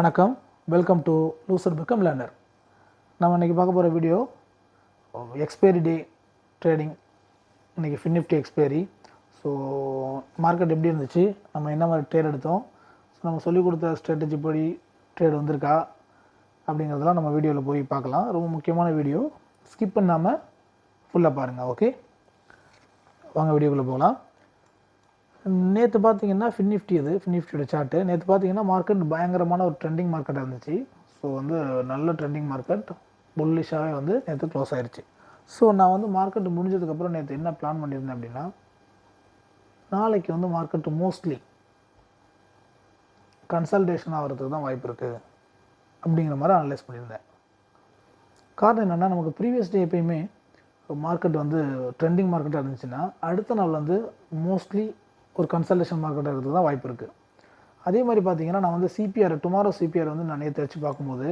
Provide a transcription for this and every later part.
வணக்கம். Welcome to loser become learner நம்ம இன்றைக்கி பார்க்க போகிற வீடியோ எக்ஸ்பைரி டே ட்ரேடிங் இன்றைக்கி ஃபின்னிஃப்டி எக்ஸ்பைரி ஸோ மார்க்கெட் எப்படி இருந்துச்சு? நம்ம என்ன மாதிரி ட்ரேட் எடுத்தோம்? ஸோ நம்ம சொல்லிக் கொடுத்த ஸ்ட்ராட்டஜி படி ட்ரேட் வந்திருக்கா? அப்படிங்கிறதெல்லாம் நம்ம வீடியோவில் போய் பார்க்கலாம். ரொம்ப முக்கியமான வீடியோ ஸ்கிப் பண்ணாமல் ஃபுல்லாக பாருங்கள் ஓகே வாங்க வீடியோக்குள்ளே போகலாம். நேற்று பார்த்தீங்கன்னா ஃபின்னிஃப்டி இது ஃபின்னிஃப்டியோட சார்ட்டு நேற்று பார்த்தீங்கன்னா மார்க்கெட் பயங்கரமான ஒரு ட்ரெண்டிங் மார்க்கெட்டாக இருந்துச்சு. ஸோ வந்து நல்ல ட்ரெண்டிங் மார்க்கெட் புல்லிஷாகவே வந்து நேற்று க்ளோஸ் ஆயிடுச்சு ஸோ நான் வந்து மார்க்கெட் முடிஞ்சதுக்கப்புறம் நேற்று என்ன பிளான் பண்ணியிருந்தேன் அப்படின்னா நாளைக்கு வந்து மார்க்கெட்டு மோஸ்ட்லி கன்சல்டேஷன் ஆகிறதுக்கு தான் வாய்ப்பு இருக்குது அப்படிங்கிற மாதிரி அனலைஸ் பண்ணியிருந்தேன். காரணம் என்னென்னா நமக்கு ப்ரீவியஸ் டே எப்பயுமே மார்க்கெட் வந்து ட்ரெண்டிங் மார்க்கெட்டாக இருந்துச்சுன்னா அடுத்த நாள் வந்து மோஸ்ட்லி ஒரு கன்சல்டேஷன் மார்க்கெட்டாக இருக்கிறது தான் வாய்ப்பு இருக்குது அதே மாதிரி பார்த்தீங்கன்னா நான் வந்து சிபிஆர் டுமாரோ சிபிஆர் வந்து நான் நேற்று வச்சு பார்க்கும்போது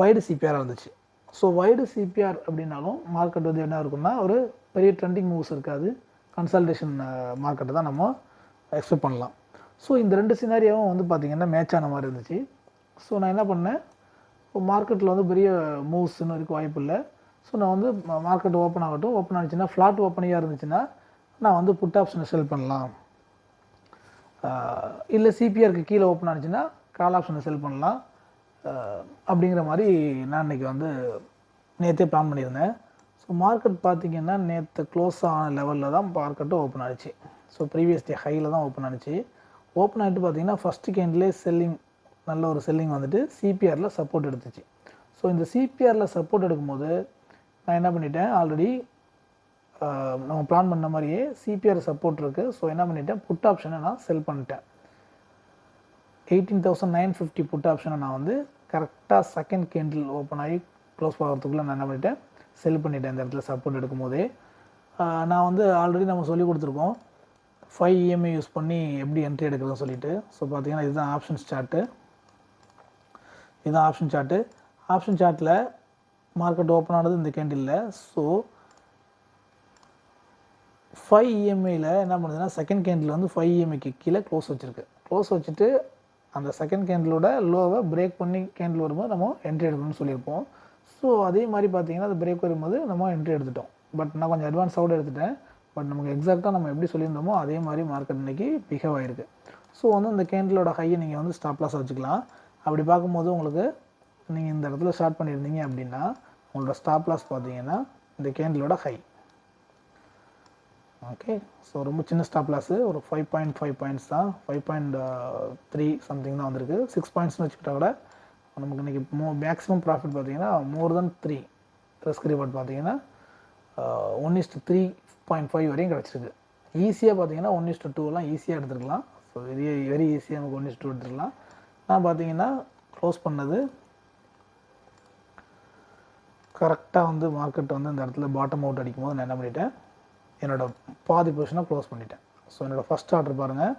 வைடு சிபிஆராக இருந்துச்சு. ஸோ வைடு சிபிஆர் அப்படின்னாலும் மார்க்கெட் வந்து என்ன இருக்குன்னா ஒரு பெரிய ட்ரெண்டிங் மூவ்ஸ் இருக்காது. கன்சல்டேஷன் மார்க்கெட்டை தான் நம்ம எக்ஸ்பெக்ட் பண்ணலாம். ஸோ இந்த ரெண்டு சினாரியாவும் வந்து பார்த்திங்கன்னா மேட்ச் ஆன மாதிரி இருந்துச்சு. ஸோ நான் என்ன பண்ணேன்? மார்க்கெட்டில் வந்து பெரிய மூவ்ஸ்னு வரைக்கும் வாய்ப்பு இல்லை. ஸோ நான் வந்து மார்க்கெட் ஓப்பன் ஆகட்டும் ஓப்பன் ஆனிச்சுன்னா ஃப்ளாட் ஓப்பனிங்காக இருந்துச்சுன்னா நான் வந்து புட் ஆப்ஷனை செல் பண்ணலாம். இல்லை சிபிஆருக்கு கீழே ஓப்பன் ஆனிச்சுன்னா கால் ஆப்ஷனை செல் பண்ணலாம். அப்படிங்கிற மாதிரி நான் இன்றைக்கி வந்து நேற்றே பிளான் பண்ணியிருந்தேன். ஸோ மார்க்கெட் பார்த்திங்கன்னா நேற்று க்ளோஸ் ஆன லெவலில் தான் மார்க்கெட்டு ஓப்பன் ஆனிச்சு. ஸோ ப்ரீவியஸ் டே ஹையில் தான் ஓப்பன் ஆனிச்சு. ஓப்பன் ஆகிட்டு பார்த்திங்கன்னா ஃபஸ்ட்டு கேண்ட்லேயே செல்லிங் நல்ல ஒரு செல்லிங் வந்துட்டு சிபிஆரில் சப்போர்ட் எடுத்துச்சு. ஸோ இந்த சிபிஆரில் சப்போர்ட் எடுக்கும்போது நான் என்ன பண்ணிட்டேன்? ஆல்ரெடி நம்ம பிளான் பண்ண மாதிரியே சிபிஆர் சப்போர்ட் இருக்குது ஸோ என்ன பண்ணிட்டேன்? புட் ஆப்ஷனை நான் செல் பண்ணிட்டேன். Eighteen thousand nine fifty put ஆப்ஷனை நான் வந்து கரெக்டாக செகண்ட் கேண்டில் ஓப்பன் ஆகி க்ளோஸ் ஆகிறதுக்குள்ளே நான் என்ன பண்ணிட்டேன்? செல் பண்ணிட்டேன் இந்த இடத்துல சப்போர்ட் எடுக்கும்போதே நான் வந்து ஆல்ரெடி நம்ம சொல்லி கொடுத்துருக்கோம். ஃபைவ் இஎம்ஐ யூஸ் பண்ணி எப்படி என்ட்ரி எடுக்கிறதுன்னு சொல்லிட்டு. ஸோ பார்த்தீங்கன்னா இதுதான் ஆப்ஷன்ஸ் சார்ட்டு இதுதான் ஆப்ஷன் சார்ட்டு ஆப்ஷன் சார்ட்டில் மார்க்கெட் ஓப்பன் ஆனது இந்த கேண்டிலில் ஸோ ஃபைவ் இஎம்ஐயில் என்ன பண்ணுதுன்னா செகண்ட் கேண்டில் வந்து ஃபைவ் இஎம்ஐக்கு கீழே க்ளோஸ் வச்சுருக்கு. க்ளோஸ் வச்சுட்டு அந்த செகண்ட் கேண்டிலோட லோவை பிரேக் பண்ணி கேண்டில் வரும்போது நம்ம என்ட்ரி எடுக்கணும்னு சொல்லியிருப்போம். ஸோ அதே மாதிரி பார்த்தீங்கன்னா அது பிரேக் வரும்போது நம்ம என்ட்ரி எடுத்துட்டோம். பட் நான் கொஞ்சம் அட்வான்ஸோடு எடுத்துட்டேன். பட் நமக்கு எக்ஸாக்டாக நம்ம எப்படி சொல்லியிருந்தோமோ அதே மாதிரி மார்க்கெட் இன்றைக்கி பிஹேவ் ஆகிருக்கு ஸோ வந்து இந்த கேண்டிலோட ஹையை நீங்கள் வந்து ஸ்டாப்லாஸ் வச்சுக்கலாம். அப்படி பார்க்கும்போது உங்களுக்கு நீங்கள் இந்த இடத்துல ஸ்டார்ட் பண்ணியிருந்தீங்க அப்படின்னா உங்களோட ஸ்டாப்லாஸ் பார்த்தீங்கன்னா இந்த கேண்டிலோட ஹை ஓகே ஸோ ரொம்ப சின்ன ஸ்டாப் லாஸு ஒரு ஃபைவ் பாயிண்ட் ஃபைவ் பாயிண்ட்ஸ் தான். ஃபைவ் பாயிண்ட் த்ரீ சம்திங் தான் வந்திருக்கு. சிக்ஸ் பாயிண்ட்ஸ்னு வச்சுக்கிட்டா கூட நமக்கு இன்றைக்கி மோ மேக்ஸிமம் ப்ராஃபிட் பார்த்தீங்கன்னா more than three risk reward பார்த்தீங்கன்னா one is to three point five வரையும் கிடச்சிருக்கு. ஈஸியாக பார்த்தீங்கன்னா ஒன் இஸ்ட் டூலாம் ஈஸியாக எடுத்துருக்கலாம். ஸோ வெரி வெரி ஈஸியாக நமக்கு ஒன் இஸ்ட் டூ எடுத்துக்கலாம் நான் பார்த்தீங்கன்னா க்ளோஸ் பண்ணது கரெக்டாக வந்து மார்க்கெட் வந்து இந்த இடத்துல பாட்டம் அவுட் அடிக்கும் போது நான் என்ன பண்ணிட்டேன்? என்னோடய பாதி பொசிஷனை க்ளோஸ் பண்ணிட்டேன். ஸோ என்னோடய ஃபஸ்ட் ஆர்டர் பாருங்கள்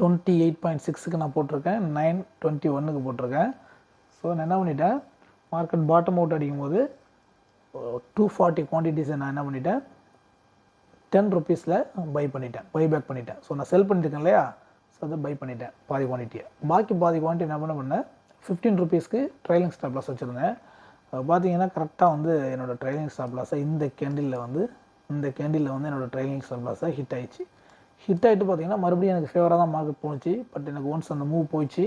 டுவெண்ட்டி எயிட் பாயிண்ட் சிக்ஸுக்கு நான் போட்டிருக்கேன். நைன் டுவெண்ட்டி ஒன்றுக்கு போட்டிருக்கேன். ஸோ நான் என்ன பண்ணிட்டேன்? மார்க்கெட் பாட்டம் அவுட் அடிக்கும் போது டூ ஃபார்ட்டி குவான்டிட்டிஸை நான் என்ன பண்ணிட்டேன்? டென் ருபீஸில் பை பண்ணிட்டேன். பை பேக் பண்ணிட்டேன். ஸோ நான் செல் பண்ணியிருக்கேன் இல்லையா? ஸோ அதை பை பண்ணிட்டேன் பாதி குவான்டிட்டியை பாக்கி பாதி குவான்டிட்டி என்ன பண்ண பண்ணேன்? ஃபிஃப்டீன் ருபீஸ்க்கு ட்ரைலிங் ஸ்டாப் லாஸ் வச்சுருந்தேன். பார்த்தீங்கன்னா கரெக்டாக வந்து என்னோடய ட்ரைலிங் ஸ்டாப் லாஸை இந்த கேண்டிலில் வந்து இந்த கேண்டிலில் வந்து என்னோடய ட்ரைனிங் சர்ப்ளஸாக ஹிட் ஆயிடுச்சு. ஹிட் ஆகிட்டு பார்த்தீங்கன்னா மறுபடியும் எனக்கு ஃபேவராக தான் மார்க் போணுச்சு. பட் எனக்கு ஒன்ஸ் அந்த மூவ் போயிடுச்சு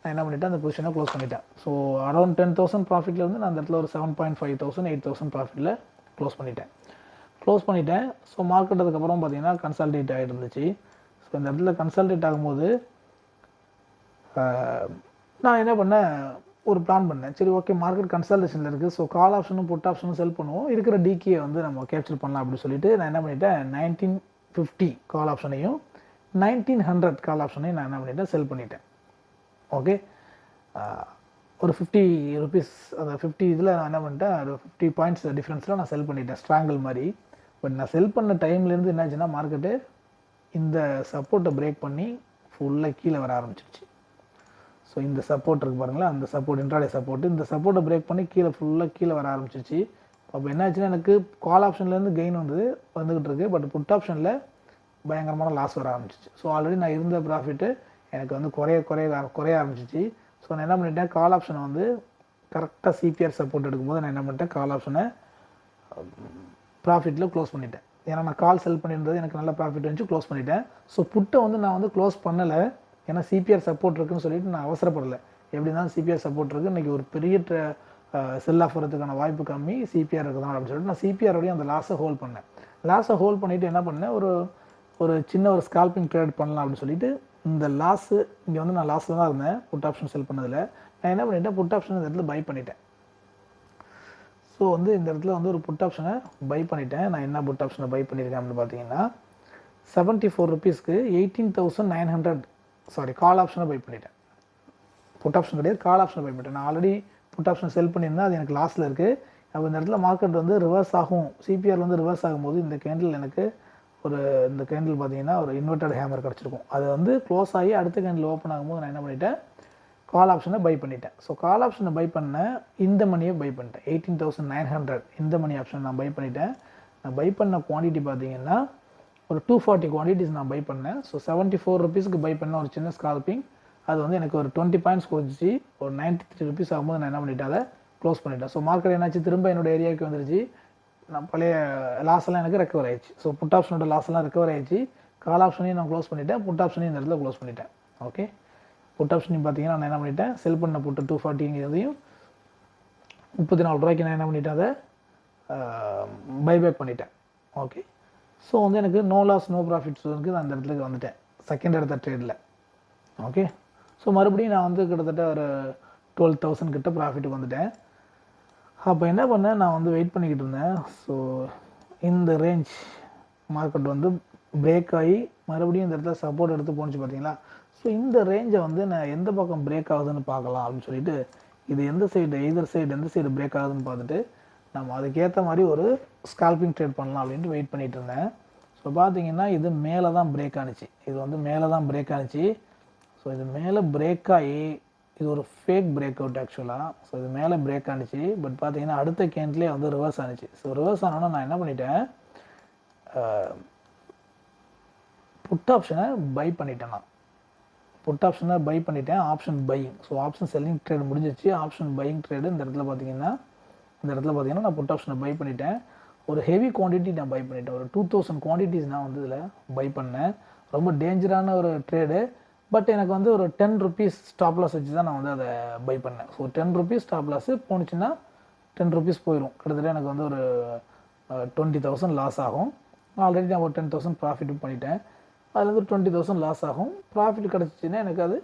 நான் என்ன பண்ணிட்டேன் அந்த பொசிஷனை க்ளோஸ் பண்ணிட்டேன். ஸோ அரௌண்ட் டென் தௌசண்ட் ப்ராஃபிட்டில் வந்து நான் அந்த இடத்துல ஒரு seven point five thousand eight thousand ப்ராஃபிட்டில் close பண்ணிட்டேன். க்ளோஸ் பண்ணிட்டேன். ஸோ மார்க்கெட் அதுக்கப்புறம் பார்த்தீங்கன்னா கன்சல்டேட் ஆகிட்டு இருந்துச்சு. ஸோ இந்த இடத்துல கன்சல்டேட் ஆகும்போது நான் என்ன பண்ணேன் ஒரு பிளான் பண்ணேன். சரி ஓகே மார்க்கெட் கன்சல்டேஷனில் இருக்குது ஸோ கால் ஆப்ஷனும் புட் ஆப்ஷனும் செல் பண்ணுவோம். இருக்கிற டிகியை வந்து நம்ம கேப்சர் பண்ணலாம் அப்படின்னு சொல்லிட்டு நான் என்ன பண்ணிட்டேன்? நைன்டீன் ஃபிஃப்டி கால் ஆப்ஷனையும் நைன்டீன் ஹண்ட்ரட் கால் ஆப்ஷனையும் நான் என்ன பண்ணிட்டேன்? செல் பண்ணிட்டேன். ஓகே ஒரு ஃபிஃப்டி ருபீஸ் அந்த ஃபிஃப்டி இதில் நான் என்ன பண்ணிட்டேன்? ஒரு ஃபிஃப்டி பாயிண்ட்ஸ் டிஃப்ரென்ஸில் நான் செல் பண்ணிட்டேன். ஸ்ட்ராங்கிள் மாதிரி. பட் நான் செல் பண்ண டைம்லேருந்து என்னாச்சுன்னா மார்க்கெட்டு இந்த சப்போர்ட்டை பிரேக் பண்ணி ஃபுல்லாக கீழே வர ஆரம்பிச்சிருச்சு. ஸோ இந்த சப்போர்ட் இருக்குது பாருங்களேன். அந்த சப்போர்ட் இன்ட்ராடே சப்போர்ட் இந்த சப்போர்ட்டை பிரேக் பண்ணி கீழே ஃபுல்லாக கீழே வர ஆரம்பிச்சிருச்சு. அப்போ என்னாச்சுன்னா எனக்கு கால் ஆப்ஷன்லேருந்து கெயின் வந்து வந்துக்கிட்டு இருக்குது பட் புட் ஆப்ஷனில் பயங்கரமான லாஸ் வர ஆரம்பிச்சிச்சு ஸோ ஆல்ரெடி நான் இருந்த ப்ராஃபிட்டு எனக்கு வந்து குறைய குறைய குறைய ஆரம்பிச்சிச்சு ஸோ நான் என்ன பண்ணிட்டேன்? கால் ஆப்ஷனை வந்து கரெக்டாக சிபிஆர் சப்போர்ட் எடுக்கும்போது நான் என்ன பண்ணிட்டேன்? கால் ஆப்ஷனை ப்ராஃபிட்டில் க்ளோஸ் பண்ணிட்டேன். ஏன்னா நான் கால் செல் பண்ணியிருந்தது எனக்கு நல்ல ப்ராஃபிட் வந்துச்சு க்ளோஸ் பண்ணிட்டேன். ஸோ புட்டை வந்து நான் வந்து க்ளோஸ் பண்ணலை. ஏன்னா சிபிஆர் சப்போர்ட் இருக்குன்னு சொல்லிட்டு நான் அவசரப்படலை. எப்படி இருந்தாலும் சிபிஆர் சப்போர்ட் இருக்குது இன்றைக்கி ஒரு பெரிய செல் ஆஃப் வரதுக்கான வாய்ப்பு கம்மி. சிபிஆர் இருக்குதான் அப்படின்னு சொல்லிட்டு நான் சிபிஆரோடையும் அந்த லாஸை ஹோல்ட் பண்ணேன். லாஸை ஹோல்ட் பண்ணிவிட்டு என்ன பண்ணேன்? ஒரு ஒரு சின்ன ஒரு ஸ்கால்பிங் ட்ரேட் பண்ணலாம் அப்படின்னு சொல்லிட்டு இந்த லாஸு இங்கே வந்து நான் லாஸில் தான் இருந்தேன். புட் ஆப்ஷன் செல் பண்ணதில். நான் என்ன பண்ணிட்டேன்? புட் ஆப்ஷன் இந்த இடத்துல பை பண்ணிட்டேன். ஸோ வந்து இந்த இடத்துல வந்து ஒரு புட் ஆப்ஷனை பை பண்ணிட்டேன். நான் என்ன புட் ஆப்ஷனை பை பண்ணியிருக்கேன் அப்படின்னு பார்த்தீங்கன்னா செவன்ட்டி ஃபோர் ருபீஸ்க்கு eighteen thousand nine hundred sorry call ஆப்ஷனை பை பண்ணிட்டேன். புட் ஆப்ஷன் கிடையாது கால் ஆப்ஷனை பை பண்ணிட்டேன். நான் ஆல்ரெடி புட் ஆப்ஷன் செல் பண்ணியிருந்தேன் அது எனக்கு லாஸில் இருக்குது அப்போ இந்த இடத்துல மார்க்கெட் வந்து ரிவர்ஸ் ஆகும். சிபிஆர் வந்து ரிவர்ஸ் ஆகும்போது இந்த கேண்டில் எனக்கு ஒரு இந்த கேண்டில் பார்த்தீங்கன்னா ஒரு இன்வெர்டட் ஹேமர் கிடச்சிருக்கும். அது வந்து க்ளோஸ் ஆகி அடுத்த கேண்டில் ஓப்பன் ஆகும்போது நான் என்ன பண்ணிட்டேன்? கால் ஆப்ஷனை பை பண்ணிட்டேன். ஸோ கால் ஆப்ஷனை பை பண்ணேன் இந்த மணியை பை பண்ணிட்டேன். எயிட்டீன் தௌசண்ட் நைன் ஹண்ட்ரட் இந்த மணி ஆப்ஷன் நான் பை பண்ணிட்டேன். நான் பை பண்ண குவான்டிட்டி பார்த்தீங்கன்னா ஒரு டூ ஃபார்ட்டி குவான்டிட்டிஸ் நான் பை பண்ணேன். ஸோ செவன்ட்டி ஃபோர் ருபீஸ்க்கு பை பண்ண ஒரு சின்ன ஸ்கால்பிங் அது வந்து எனக்கு ஒரு டுவெண்ட்டி பாயிண்ட்ஸ் கொடுத்துச்சு. ஒரு நைன்ட்டி த்ரீ ருபீஸ் ஆகும்போது நான் என்ன பண்ணிட்டேன்? அதை க்ளோஸ் பண்ணிட்டேன். ஸோ மார்க்கெட் என்னாச்சு? திரும்ப என்னோட ஏரியாவுக்கு வந்துருச்சு. நான் பழைய லாஸ் எல்லாம் எனக்கு ரெக்கவர் ஆயிடுச்சு. ஸோ புட் ஆப்ஷனோட லாஸ் எல்லாம் ரெக்கவர் ஆயிடுச்சு. கால் ஆப்ஷனையும் நான் க்ளோஸ் பண்ணிட்டேன். புட் ஆப்ஷனையும் இந்த இடத்துல க்ளோஸ் பண்ணிட்டேன். ஓகே புட் ஆப்ஷனையும் பார்த்தீங்கன்னா நான் என்ன பண்ணிட்டேன்? செல் பண்ண புட்டு டூ ஃபார்ட்டிங்கிறதையும் முப்பத்தி நாலு ரூபாய்க்கு நான் என்ன பண்ணிட்டேன்? அதை பைபேக் பண்ணிட்டேன். ஓகே ஸோ வந்து எனக்கு நோ லாஸ் நோ ப்ராஃபிட்ஸ் வந்து நான் அந்த இடத்துக்கு வந்துட்டேன். செகண்ட் எடுத்த ட்ரேடில் ஓகே ஸோ மறுபடியும் நான் வந்து கிட்டத்தட்ட ஒரு டுவெல் தௌசண்ட் கிட்ட ப்ராஃபிட்டுக்கு வந்துட்டேன். அப்போ என்ன பண்ணேன்? நான் வந்து வெயிட் பண்ணிக்கிட்டு இருந்தேன். ஸோ இந்த ரேஞ்ச் மார்க்கெட் வந்து பிரேக் ஆகி மறுபடியும் இந்த இடத்துல சப்போர்ட் எடுத்து போணுச்சு பார்த்தீங்களா ஸோ இந்த ரேஞ்சை வந்து நான் எந்த பக்கம் பிரேக் ஆகுதுன்னு பார்க்கலாம் அப்படின்னு சொல்லிட்டு இது எந்த சைடு எதர் சைடு எந்த சைடு பிரேக் ஆகுதுன்னு பார்த்துட்டு நம்ம அதுக்கேற்ற மாதிரி ஒரு ஸ்கால்பிங் ட்ரேட் பண்ணலாம் அப்படின்ட்டு வெயிட் பண்ணிட்டு இருந்தேன். ஸோ பார்த்தீங்கன்னா இது மேலே தான் பிரேக் ஆனிச்சு. இது வந்து மேலே தான் பிரேக் ஆனிச்சு. ஸோ இது மேலே பிரேக் ஆகி இது ஒரு ஃபேக் பிரேக் அவுட் ஆக்சுவலாக ஸோ இது மேலே பிரேக் ஆனிச்சு. பட் பார்த்தீங்கன்னா அடுத்த கேண்ட்லேயே வந்து ரிவர்ஸ் ஆனிச்சு. ஸோ ரிவர்ஸ் ஆனோன்னா நான் என்ன பண்ணிட்டேன்? புட் ஆப்ஷனை பை பண்ணிட்டேன் நான். புட் ஆப்ஷனை பை பண்ணிட்டேன். Option buying so option selling trade முடிஞ்சிச்சு ஆப்ஷன் பையிங் ட்ரேடு இந்த இடத்துல பார்த்தீங்கன்னா இந்த இடத்துல பார்த்தீங்கன்னா நான் புட் ஆப்ஷனை பை பண்ணிட்டேன். ஒரு ஹெவி குவான்டிட்டி நான் பை பண்ணிட்டேன். ஒரு டூ தௌசண்ட் குவான்டிட்டிஸ் நான் வந்து இதில் பை பண்ணேன். ரொம்ப டேஞ்சரான ஒரு ட்ரேடு பட் எனக்கு வந்து ஒரு டென் ருபீஸ் ஸ்டாப் லாஸ் வச்சு தான் நான் வந்து அதை பை பண்ணேன். So ten rupees stop loss போணுச்சுன்னா ten rupees போயிடும் கிட்டத்தட்ட எனக்கு வந்து ஒரு டுவெண்ட்டி தௌசண்ட் லாஸ் ஆகும். ஆல்ரெடி நான் ஒரு டென் தௌசண்ட் ப்ராஃபிட்டும் பண்ணிட்டேன். அதில் வந்து டுவெண்ட்டி தௌசண்ட் லாஸ் ஆகும். ப்ராஃபிட் கிடச்சிச்சின்னா எனக்கு அது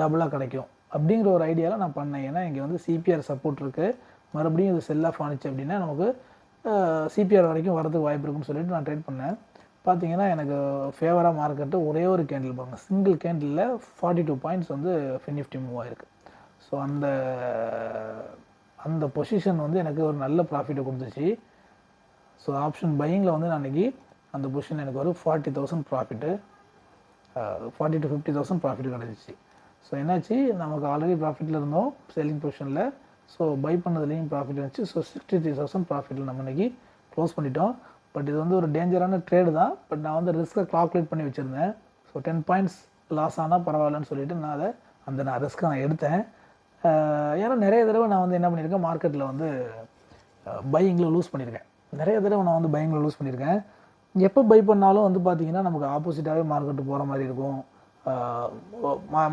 டபுளாக கிடைக்கும். அப்படிங்கிற ஒரு ஐடியாவில் நான் பண்ணேன். ஏன்னா இங்கே வந்து சிபிஆர் சப்போர்ட் இருக்குது மறுபடியும் இது செல் ஆஃப் ஆனிச்சு அப்படின்னா நமக்கு சிபிஆர் வரைக்கும் வரதுக்கு வாய்ப்பு இருக்குன்னு சொல்லிட்டு நான் ட்ரேட் பண்ணேன். பார்த்தீங்கன்னா எனக்கு ஃபேவராக மார்க்கெட்டு ஒரே ஒரு கேண்டில் பாருங்கள் சிங்கிள் கேண்டிலில் ஃபார்ட்டி டூ பாயிண்ட்ஸ் வந்து ஃபினிஃப்டி மூவ் ஆயிருக்கு. ஸோ அந்த அந்த பொசிஷன் வந்து எனக்கு ஒரு நல்ல ப்ராஃபிட்டை கொடுத்துச்சு. ஸோ ஆப்ஷன் பையிங்கில் வந்து நான் அன்றைக்கி அந்த பொசிஷன் எனக்கு ஒரு forty thousand profit forty to fifty thousand profit கிடச்சிச்சு. ஸோ என்னாச்சு? நமக்கு ஆல்ரெடி ப்ராஃபிட்டில் இருந்தோம். செல்லிங் பொசிஷனில் ஸோ பை பண்ணதுலேயும் ப்ராஃபிட் இருந்துச்சு. ஸோ சிக்ஸ்டி த்ரீ தௌசண்ட் ப்ராஃபிட்டில் நம்ம இன்றைக்கி க்ளோஸ் பண்ணிட்டோம். பட் இது வந்து ஒரு டேஞ்சரான ட்ரேடு தான். பட் நான் வந்து ரிஸ்க்கை கால்குலேட் பண்ணி வச்சுருந்தேன். ஸோ டென் பாயிண்ட்ஸ் லாஸ் ஆனால் பரவாயில்லன்னு சொல்லிட்டு நான் அதை அந்த நான் ரிஸ்க்கை நான் எடுத்தேன். ஏன்னா நிறைய தடவை நான் வந்து என்ன பண்ணியிருக்கேன்? மார்க்கெட்டில் வந்து பையிங்கில் லூஸ் பண்ணியிருக்கேன். நிறைய தடவை நான் வந்து பையிங்கில் லூஸ் பண்ணியிருக்கேன். எப்போ பை பண்ணாலும் வந்து பார்த்திங்கன்னா நமக்கு ஆப்போசிட்டாகவே மார்க்கெட்டு போகிற மாதிரி இருக்கும்.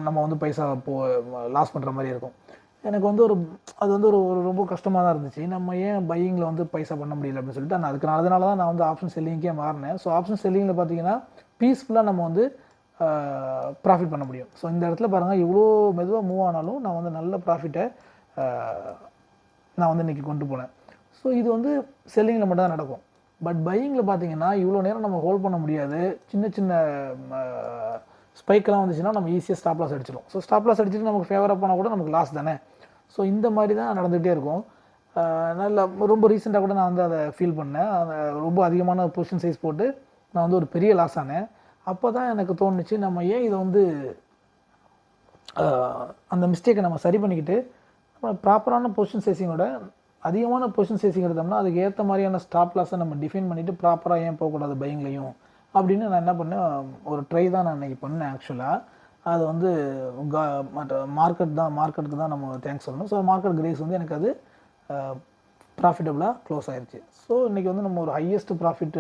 நம்ம வந்து பைசா போ லாஸ் பண்ணுற மாதிரி இருக்கும். எனக்கு வந்து ஒரு அது வந்து ஒரு ஒரு ரொம்ப கஷ்டமாக தான் இருந்துச்சு. நம்ம ஏன் பையிங்கில் வந்து பைசா பண்ண முடியல அப்படின்னு சொல்லிட்டு நான் அதுக்கு அதனால தான் நான் வந்து ஆப்ஷன் செல்லிங்கே மாறினேன். ஸோ ஆப்ஷன் செல்லிங்கில் பார்த்தீங்கன்னா பீஸ்ஃபுல்லாக நம்ம வந்து ப்ராஃபிட் பண்ண முடியும். ஸோ இந்த இடத்துல பாருங்கள் இவ்வளோ மெதுவாக மூவ் ஆனாலும் நான் வந்து நல்ல ப்ராஃபிட்டை நான் வந்து இன்றைக்கி கொண்டு போனேன். ஸோ இது வந்து செல்லிங்கில் மட்டும் தான் நடக்கும். பட் பையிங்கில் பார்த்தீங்கன்னா இவ்வளோ நேரம் நம்ம ஹோல்ட் பண்ண முடியாது. சின்ன சின்ன ஸ்பைக்கெல்லாம் வந்துச்சுன்னா நம்ம ஈஸியாக ஸ்டாப் லாஸ் அடிச்சிடும் ஸோ ஸ்டாப் லாஸ் அடிச்சுட்டு நமக்கு ஃபேவராக போனால் கூட நமக்கு லாஸ் தானே? ஸோ இந்த மாதிரி தான் நடந்துகிட்டே இருக்கும். நல்ல ரொம்ப ரீசெண்டாக கூட நான் வந்து அதை ஃபீல் பண்ணேன். அந்த ரொம்ப அதிகமான பொசிஷன் சைஸ் போட்டு நான் வந்து ஒரு பெரிய லாஸ் ஆனேன். அப்போ தான் எனக்கு தோணுச்சு நம்ம ஏன் இதை வந்து அந்த மிஸ்டேக்கை நம்ம சரி பண்ணிக்கிட்டு நம்ம ப்ராப்பரான பொசிஷன் சைஸிங்கோட அதிகமான பொசிஷன் சைஸிங் எடுத்தோம்னா அதுக்கு ஏற்ற மாதிரியான ஸ்டாப் லாஸை நம்ம டிஃபைன் பண்ணிவிட்டு ப்ராப்பராக ஏன் போகக்கூடாது பயங்களையும்? அப்படின்னு நான் என்ன பண்ணேன் ஒரு ட்ரை தான் நான் இன்றைக்கி பண்ணேன் ஆக்சுவலாக அது வந்து கா மற்ற மார்க்கெட் தான் மார்க்கெட்டுக்கு தான் நம்ம தேங்க்ஸ் சொல்லணும். ஸோ மார்க்கெட் கிரேஸ் வந்து எனக்கு அது ப்ராஃபிட்டபுளாக க்ளோஸ் ஆயிடுச்சு ஸோ இன்றைக்கி வந்து நம்ம ஒரு ஹையஸ்ட் ப்ராஃபிட்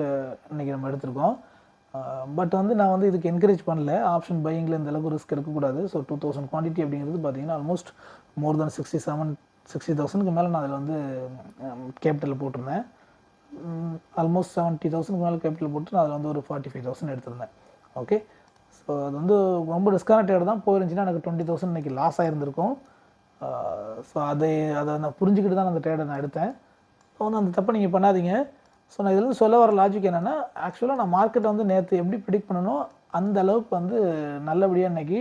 இன்றைக்கி நம்ம எடுத்திருக்கோம். பட் வந்து நான் வந்து இதுக்கு என்கரேஜ் பண்ணல. ஆப்ஷன் பையிங்கில் இந்த அளவுக்கு ரிஸ்க் எடுக்கக்கூடாது. ஸோ டூ தௌசண்ட் குவான்டிட்டி அப்படிங்கிறது பார்த்தீங்கன்னா almost more than sixty seven sixty தௌசண்ட்க்கு மேலே நான் அதில் வந்து கேபிட்டலில் போட்டிருந்தேன். ஆல்மோஸ்ட் செவன்ட்டி தௌசண்ட்க்கு மேலே கேபிட்டல் போட்டு நான் அதில் வந்து ஒரு ஃபார்ட்டி ஃபைவ் தௌசண்ட் எடுத்திருந்தேன். ஓகே ஸோ அது வந்து ரொம்ப டிஸ்கனெக்டட் தான் போயிருந்துச்சுன்னா எனக்கு டுவெண்ட்டி தௌசண்ட் இன்றைக்கி லாஸ் ஆகிருந்திருக்கும் ஸோ அதை அதை நான் புரிஞ்சுக்கிட்டு தான் அந்த ட்ரேடை நான் எடுத்தேன். ஸோ வந்து அந்த தப்பை நீங்கள் பண்ணாதீங்க. ஸோ நான் இதுலேருந்து சொல்ல வர லாஜிக் என்னென்னா ஆக்சுவலாக நான் மார்க்கெட்டை வந்து நேற்று எப்படி ப்ரிடிக் பண்ணணும் அந்த அளவுக்கு வந்து நல்லபடியாக இன்றைக்கி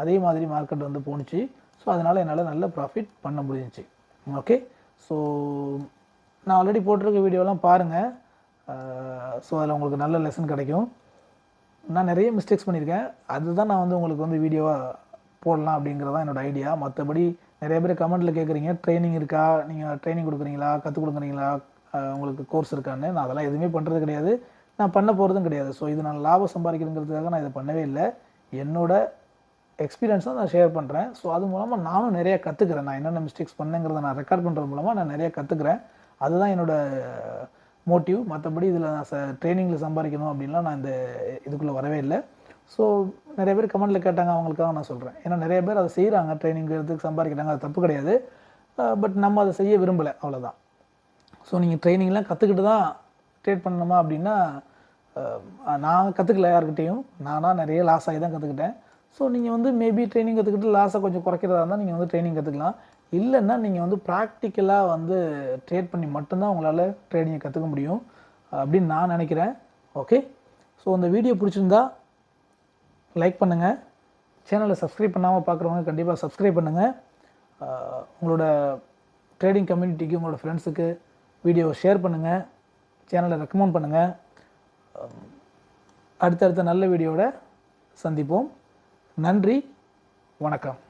அதே மாதிரி மார்க்கெட் வந்து போணுச்சு. ஸோ அதனால் என்னால் நல்ல ப்ராஃபிட் பண்ண முடிஞ்சிச்சு. ஓகே ஸோ நான் ஆல்ரெடி போட்டிருக்க வீடியோலாம் பாருங்கள் ஸோ அதில் உங்களுக்கு நல்ல லெசன் கிடைக்கும். நான் நிறைய மிஸ்டேக்ஸ் பண்ணியிருக்கேன். அதுதான் நான் வந்து உங்களுக்கு வந்து வீடியோவாக போடலாம் அப்படிங்கிறது தான் என்னோடய ஐடியா மற்றபடி நிறைய பேர் கமெண்ட்டில் கேட்குறீங்க ட்ரைனிங் இருக்கா? நீங்கள் ட்ரைனிங் கொடுக்குறீங்களா? கற்றுக் கொடுக்குறீங்களா? உங்களுக்கு கோர்ஸ் இருக்கான்னு. நான் அதெல்லாம் எதுவுமே பண்ணுறது கிடையாது. நான் பண்ண போகிறதும் கிடையாது. ஸோ இது நான் லாபம் சம்பாதிக்கிறதுங்கிறதுக்காக நான் இதை பண்ணவே இல்லை. என்னோட எக்ஸ்பீரியன்ஸ் தான் நான் ஷேர் பண்ணுறேன் ஸோ அது மூலமாக நானும் நிறைய கற்றுக்கிறேன் நான் என்னென்ன மிஸ்டேக்ஸ் பண்ணேங்கிறத நான் ரெக்கார்ட் பண்ணுறது மூலமாக நான் நிறைய கற்றுக்கிறேன் அதுதான் என்னோட மோட்டிவ். மற்றபடி இதில் நான் ச ட்ரைனிங்கில் சம்பாதிக்கணும் அப்படின்லாம் நான் இந்த இதுக்குள்ளே வரவே இல்லை. ஸோ நிறைய பேர் கமெண்ட்டில் கேட்டாங்க அவங்களுக்காக நான் சொல்கிறேன் ஏன்னா நிறைய பேர் அதை செய்கிறாங்க ட்ரைனிங் எடுத்து சம்பாதிக்கிறாங்க அது தப்பு கிடையாது. பட் நம்ம அதை செய்ய விரும்பலை அவ்வளோதான் ஸோ நீங்கள் ட்ரைனிங்லாம் கற்றுக்கிட்டு தான் ட்ரேட் பண்ணணுமா அப்படின்னா நான் கற்றுக்கல யாருக்கிட்டேயும் நானாக நிறைய லாஸ் ஆகி தான் கற்றுக்கிட்டேன் ஸோ நீங்கள் வந்து மேபி ட்ரைனிங் கற்றுக்கிட்டு லாஸை கொஞ்சம் குறைக்கிறதா இருந்தால் நீங்கள் வந்து ட்ரைனிங் கற்றுக்கலாம் இல்லைன்னா நீங்கள் வந்து ப்ராக்டிக்கலாக வந்து ட்ரேட் பண்ணி மட்டும்தான் உங்களால் ட்ரேடிங்கை கற்றுக்க முடியும். அப்படின்னு நான் நினைக்கிறேன். ஓகே ஸோ இந்த வீடியோ பிடிச்சிருந்தா லைக் பண்ணுங்கள் சேனலை சப்ஸ்கிரைப் பண்ணாமல் பார்க்குறவங்க கண்டிப்பாக சப்ஸ்கிரைப் பண்ணுங்கள் உங்களோட ட்ரேடிங் கம்யூனிட்டிக்கு உங்களோட ஃப்ரெண்ட்ஸுக்கு வீடியோவை ஷேர் பண்ணுங்கள் சேனலை ரெக்கமெண்ட் பண்ணுங்கள் அடுத்தடுத்த நல்ல வீடியோவோட சந்திப்போம். நன்றி. வணக்கம்.